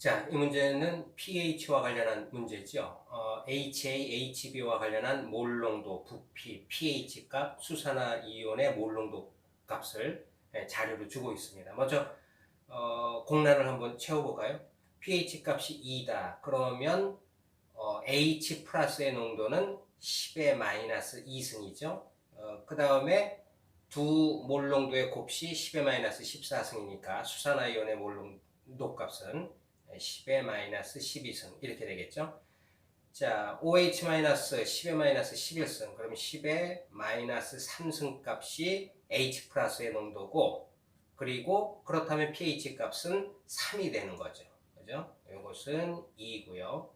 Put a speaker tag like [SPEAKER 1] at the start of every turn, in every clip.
[SPEAKER 1] 자, 이 문제는 pH와 관련한 문제죠. 어, HA, HB와 관련한 몰농도, 부피, pH 값, 수산화 이온의 몰농도 값을 예, 자료로 주고 있습니다. 먼저 어, 공란을 한번 채워볼까요? pH 값이 2다. 그러면 어, H 플러스의 농도는 10의 마이너스 2승이죠. 어, 그 다음에 두 몰농도의 곱시 10의 마이너스 14승이니까 수산화 이온의 몰농도 값은 10의 마이너스 12승 이렇게 되겠죠. 자, OH 마이너스 10의 마이너스 11승 그럼 10의 마이너스 3승 값이 H 플러스의 농도고 그리고 그렇다면 pH 값은 3이 되는 거죠. 그죠? 이것은 2고요.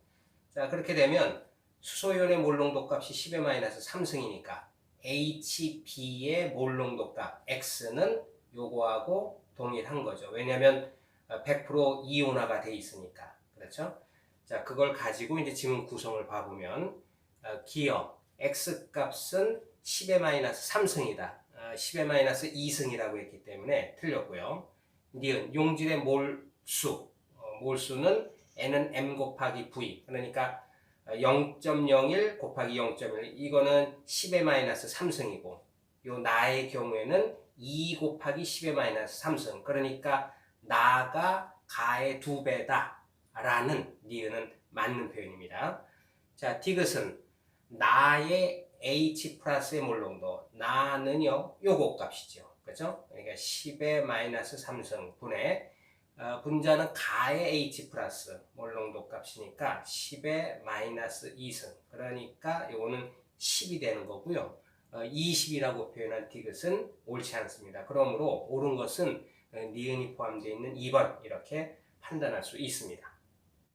[SPEAKER 1] 자, 그렇게 되면 수소이온의 몰 농도 값이 10의 마이너스 3승이니까 HB의 몰 농도 값 X는 요거하고 동일한 거죠. 왜냐면 100% 이온화가 돼 있으니까. 그렇죠? 자, 그걸 가지고 이제 지문 구성을 봐보면 어, 기억 x 값은 10의 마이너스 3승이다. 10의 마이너스 2승이라고 했기 때문에 틀렸고요. 니은 용질의 몰수 어, 몰수는 n은 m 곱하기 v 그러니까 0.01 곱하기 0.1 이거는 10의 마이너스 3승이고 요 나의 경우에는 2 곱하기 10의 마이너스 3승 그러니까 나가 가의 두 배다 라는 니은은 맞는 표현입니다. 자, 디귿은 나의 H 플러스의 몰농도 나는요 요거 값이죠. 그죠? 그러니까 10의 마이너스 3승 분의 어, 분자는 가의 H 플러스 몰농도 값이니까 10의 마이너스 2승 그러니까 요거는 10이 되는 거고요. 어, 20이라고 표현한 디귿은 옳지 않습니다. 그러므로 옳은 것은 어, 니은이 포함되어 있는 2번 이렇게 판단할 수 있습니다.